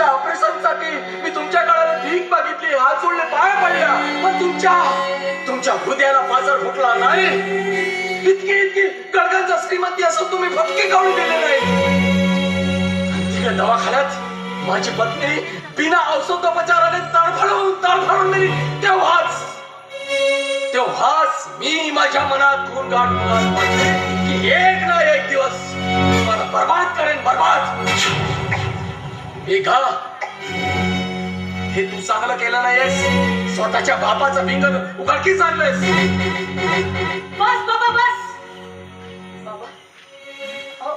तुमच्या ऑपरेशनसाठी मी तुमच्या काळाला भीक मागितली हात जोडले पाय पडल्या. पण तुमच्या तुमच्या हृदयाला पाजर फुटला नाही. इतकी इतकी कडकांचा श्रीमती असं तुम्ही फटके काढून दिले नाही. तिने दवाखान्यात माझी पत्नी बिना औषधोपचाराने तडफडून तडफडून दिली तेव्हाच तेव्हाच मी माझ्या मनात खून गाठ की एक ना एक दिवस मला बर्बाद करेन बर्बाद. मेघा हे तू चांगलं केलं नाहीयेस. स्वतःच्या बापाचं भिंगण उघडकीस आणलंयस बस बाबा बस. बाबा अहो,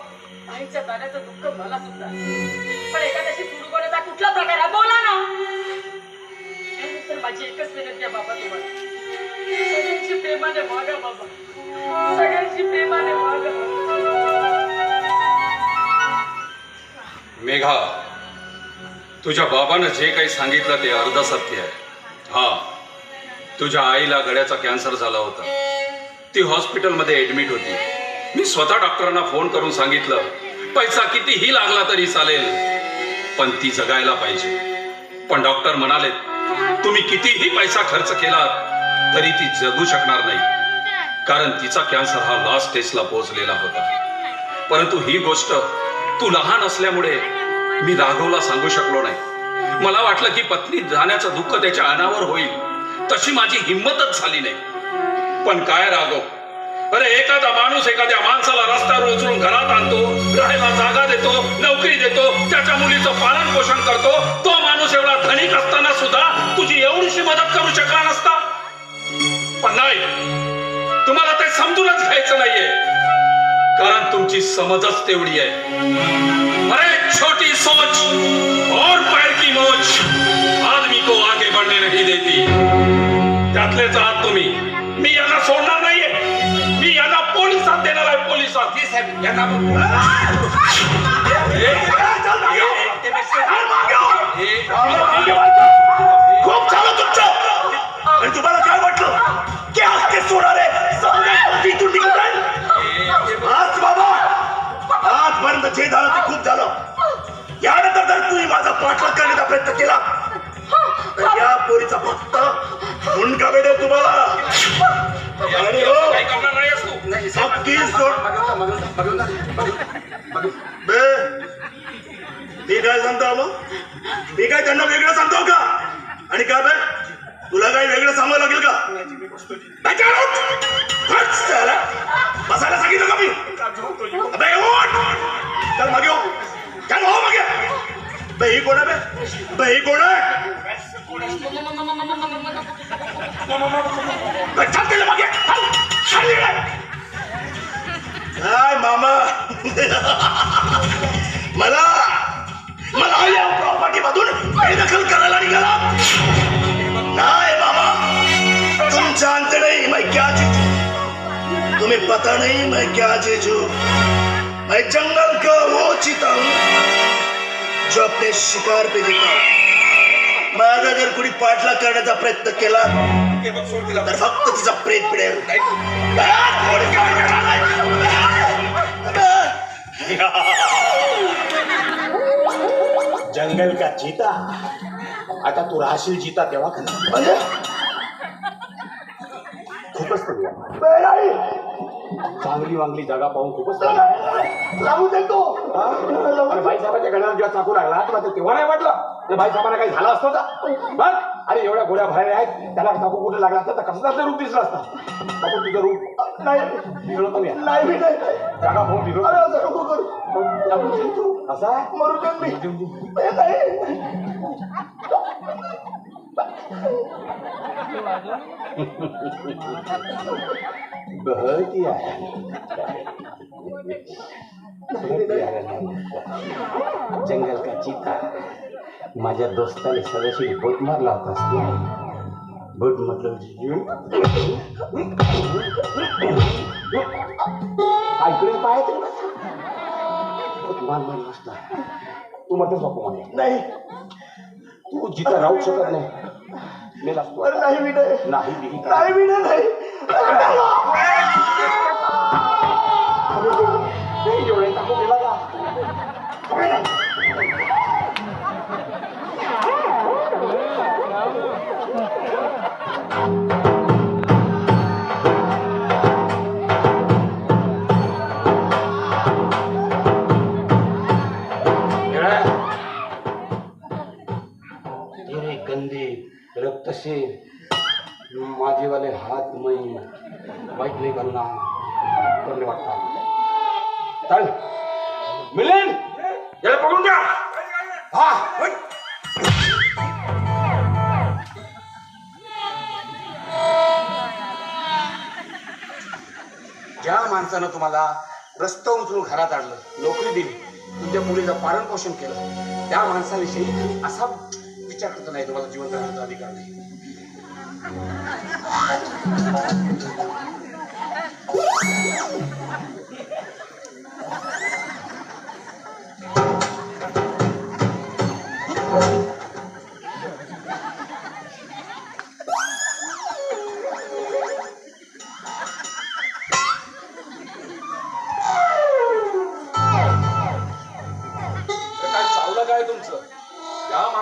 आईच्या जाण्याचं दुःख मला सुद्धा. पण एखाद्याशी करण्याचा कुठला प्रकार आहे? बोला ना. तर माझी एकच विनंती आहे बाबा तुम्हाला. सगळ्यांशी प्रेमाने वागा बाबा. सगळ्यांशी प्रेमाने वागा मेघा तुझ्या बाबानं जे काही सांगितलं ते अर्ध सत्य आहे. हा. तुझ्या आईला गळ्याचा कॅन्सर झाला होता. ती हॉस्पिटलमध्ये ऍडमिट होती. मी स्वतः डॉक्टरांना फोन करून सांगितलं पैसा कितीही लागला तरी चालेल पण ती जगायला पाहिजे. पण डॉक्टर म्हणाले तुम्ही कितीही पैसा खर्च केला तरी ती जगू शकणार नाही. कारण तिचा कॅन्सर हा लास्ट स्टेजला पोहोचलेला होता. परंतु ही गोष्ट तू लहान असल्यामुळे मी राघवला सांगू शकलो नाही. मला वाटलं की पत्नी जाण्याचं दुःख त्याच्या अनावर होईल. तशी माझी हिंमतच झाली नाही. पण काय राघव? अरे एखादा माणूस एखाद्या माणसाला रस्त्यावर उचलून घरात आणतो राहायला जागा देतो नोकरी देतो त्याच्या मुलीचं पालन पोषण करतो तो माणूस एवढा धनिक असताना सुद्धा तुझी एवढीशी मदत करू शकला नसता? पण नाही तुम्हाला ते समजूनच घ्यायचं नाहीये. कारण तुमची समजच तेवढी आहे. पोलिसात जी साहेब यांना खूप नाहीस तू सोड बे मी काय सांगतो मग मी काय त्यांना वेगळं सांगतो का आणि काय बे तुला काय वेगळं सांगावं लागेल का नाही बसायला सांगितलं का मी अबे ओट चल मागे हो चल हो मागे बे ही कोण आहे बे बे ही कोण आहे बे, चल त्याला मागे चल. चल काय मामा. मला मला या प्रॉपर्टी मधून बेदखल करायला निघाला. नाही बाबा तुम जानते नहीं मैं क्या चीज तुम्हें पता नहीं मैं क्या चीज हूँ मैं जंगल का वो चीता हूँ जो अपने शिकार पे हूँ माझा जर कुणी पाठलाग करण्याचा प्रयत्न केला तर फक्त तिचा प्रेत पिडेल जंगल का चीता आता तू राहशील जीता तेव्हा का खूपच चांगली वांगली जागा पाहून खूपच. लागू देतो बाईसाहेबाच्या गळ्याला जेव्हा चाकू लागला तेव्हा नाही वाटलं? ते बाईसाहेबांना काही झालं असतं का? बघ! अरे एवढ्या गोळ्या बाहेर आहेत त्याला चाकू कुठे लागला असता तर कसं त्याचं रूप दिसलं असतं बापू तुझं रूप नाही बिघडवतो मी नाही मी नाही जागा पाहून अरे बिघडवतो असं नको करू असा आहे मरू दे मी ए, नाही. बहती आहे बहती आहे जंगल का चीता माझ्या दोस्ताने सगळ्याशी बोट मारला होता. बोट मतलब ऐकले पाय. मार तू म्हणतेस बापू मला नाही. तू जिथं राहू शकत नाही. मेलास तू अरे नाही मी नाही. नाही बिही काय. नाही मी नाही. नाही, एवढे टाकू रक्तशील माझेवाले हात मै वाईट नाही करणार. करणे वाटतात चाल. मिलेन! याला पकडून द्या हा. ज्या माणसानं तुम्हाला रस्ता उचलून घरात आणलं नोकरी दिली तुमच्या मुलीचं पालन पोषण केलं त्या माणसाविषयी असा विचार नाही तुम्हाला जीवन करण्याचा अधिकार नाही.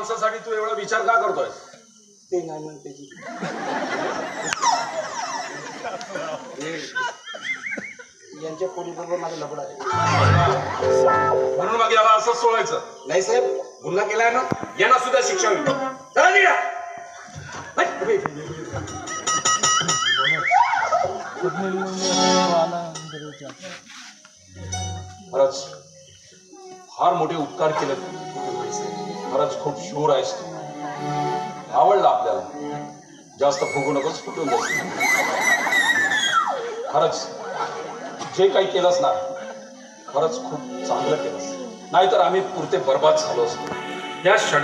माणसासाठी तू एवढा विचार का करतोय? ते नाही म्हणते यांच्या पोलीबरोबर माझं लपड आहे. म्हणून मग याला असंच सोडायचं. नाही साहेब गुन्हा केलाय ना? यांना सुद्धा शिक्षा होईल. चला निघा. हट, उभे. खरंच फार मोठे उपकार केले तू. खरंच खूप शूर आहेस तू. आवडलं आपल्याला. जास्त फुगू नकोस फुटून जास्त खरंच जे काही केलंस ना खरंच खूप चांगलं केलंस. नाहीतर आम्ही पुरते बर्बाद झालो असतो. या षडे